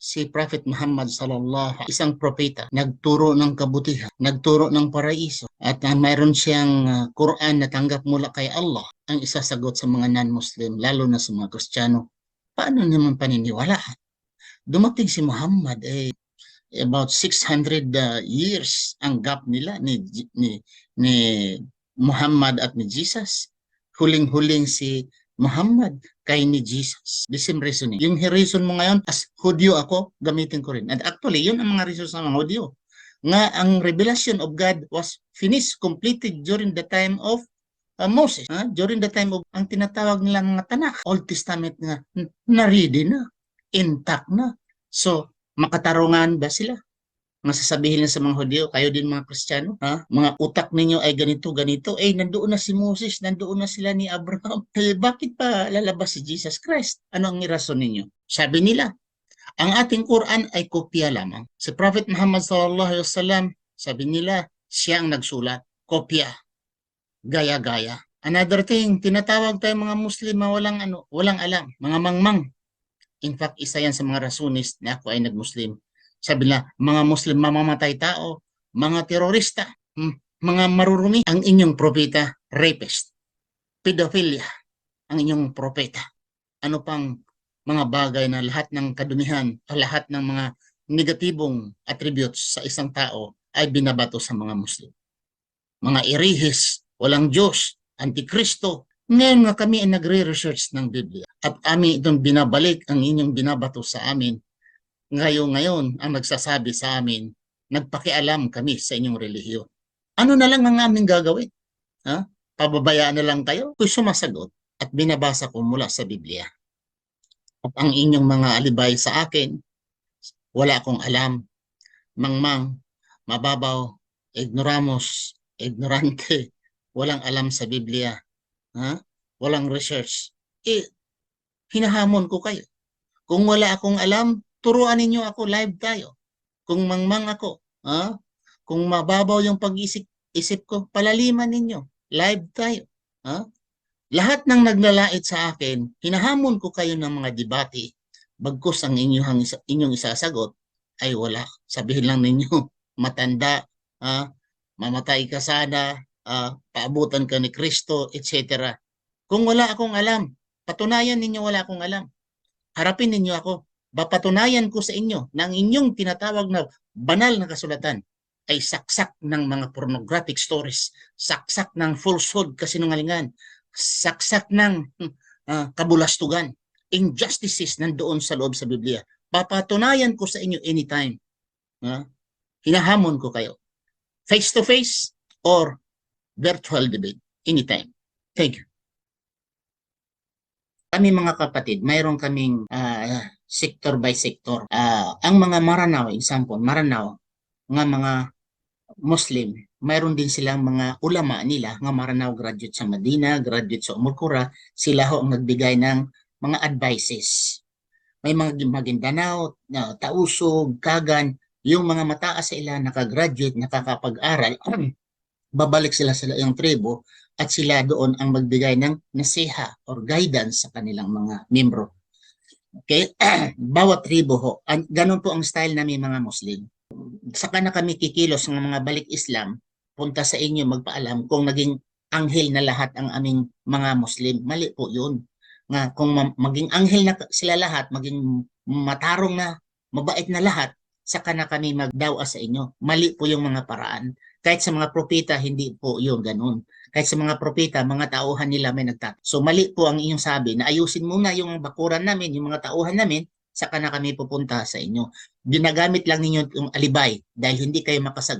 si Prophet Muhammad sallallahu isang propeta, nagturo ng kabutihan, nagturo ng paraiso, at uh, mayroon siyang uh, Quran na tanggap mula kay Allah ang isasagot sa mga non-Muslim, lalo na sa mga Kristiyano. Paano naman paniniwalaan? Dumating si Muhammad, eh, about 600 uh, years ang gap nila ni, ni, ni Muhammad at ni Jesus. Huling-huling si Muhammad kay ni Jesus. The same reasoning. Yung reason mo ngayon, as Hudyo ako, gamitin ko rin. And actually, yun ang mga reason sa mga Hudyo. Nga ang revelation of God was finished, completed during the time of uh, Moses. Ha? During the time of ang tinatawag nilang mga Tanakh, Old Testament nga, na-ready na, intact na. So, makatarungan ba sila? Nga sasabihin na sa mga Hudyo, kayo din mga Kristiyano, ha? mga utak ninyo ay ganito, ganito. Eh, nandoon na si Moses, nandoon na sila ni Abraham. Eh, bakit pa lalabas si Jesus Christ? Ano ang irason ninyo? Sabi nila, ang ating Quran ay kopya lamang. Si Prophet Muhammad sallallahu alaihi wasallam, sabi nila, siya ang nagsulat, kopya, gaya-gaya. Another thing, tinatawag tayo mga Muslim na walang ano, walang alam, mga mangmang. In fact, isa yan sa mga rasunis na ako ay nag-Muslim. Sabi nila, mga Muslim mamamatay tao, mga terorista, mga marurumi, ang inyong propeta, rapist, pedophilia, ang inyong propeta. Ano pang mga bagay na lahat ng kadumihan lahat ng mga negatibong attributes sa isang tao ay binabato sa mga Muslim. Mga irihis, walang Diyos, antikristo. Ngayon nga kami ay nagre-research ng Biblia at amin itong binabalik ang inyong binabato sa amin ngayon ngayon ang nagsasabi sa amin, nagpakialam kami sa inyong relihiyon. Ano na lang ang aming gagawin? Ha? Pababayaan na lang kayo? Kung sumasagot at binabasa ko mula sa Biblia. At ang inyong mga alibay sa akin, wala akong alam. Mangmang, mababaw, ignoramos, ignorante, walang alam sa Biblia. Ha? Walang research. Eh, hinahamon ko kayo. Kung wala akong alam, turuan ninyo ako, live tayo. Kung mangmang ako, ha? kung mababaw yung pag-isip isip ko, palaliman ninyo. Live tayo. Ha? Lahat ng naglalait sa akin, hinahamon ko kayo ng mga debate, bagkus ang inyong, inyong isasagot, ay wala. Sabihin lang ninyo, matanda, ha? mamatay ka sana, uh, paabutan ka ni Kristo, etc. Kung wala akong alam, patunayan ninyo wala akong alam. Harapin ninyo ako, Bapatunayan ko sa inyo na ang inyong tinatawag na banal na kasulatan ay saksak ng mga pornographic stories, saksak ng falsehood kasinungalingan, saksak ng uh, kabulastugan, injustices nandoon sa loob sa Biblia. Papatunayan ko sa inyo anytime. Uh, hinahamon ko kayo. Face to face or virtual debate. Anytime. Thank you. Kami mga kapatid, mayroon kaming uh, sector by sector. Uh, ang mga Maranao, example, Maranao, nga mga Muslim, mayroon din silang mga ulama nila, nga Maranao graduate sa Medina, graduate sa Umulkura, sila ho ang nagbigay ng mga advices. May mga Maguindanao, uh, Tausog, Kagan, yung mga mataas sa ila nakagraduate, nakakapag-aral, babalik sila sa iyong tribo at sila doon ang magbigay ng nasiha or guidance sa kanilang mga membro. Okay? Bawat tribo ho. An ganun po ang style namin mga Muslim. Saka na kami kikilos ng mga balik Islam, punta sa inyo magpaalam kung naging anghel na lahat ang aming mga Muslim. Mali po yun. Nga, kung maging anghel na sila lahat, maging matarong na, mabait na lahat, saka na kami magdawa sa inyo. Mali po yung mga paraan. Kahit sa mga propeta, hindi po yun ganun. Kahit sa mga propeta, mga tauhan nila may nagtat. So mali po ang inyong sabi na ayusin muna yung bakuran namin, yung mga tauhan namin, saka na kami pupunta sa inyo. Ginagamit lang ninyo yung alibay dahil hindi kayo makasagot.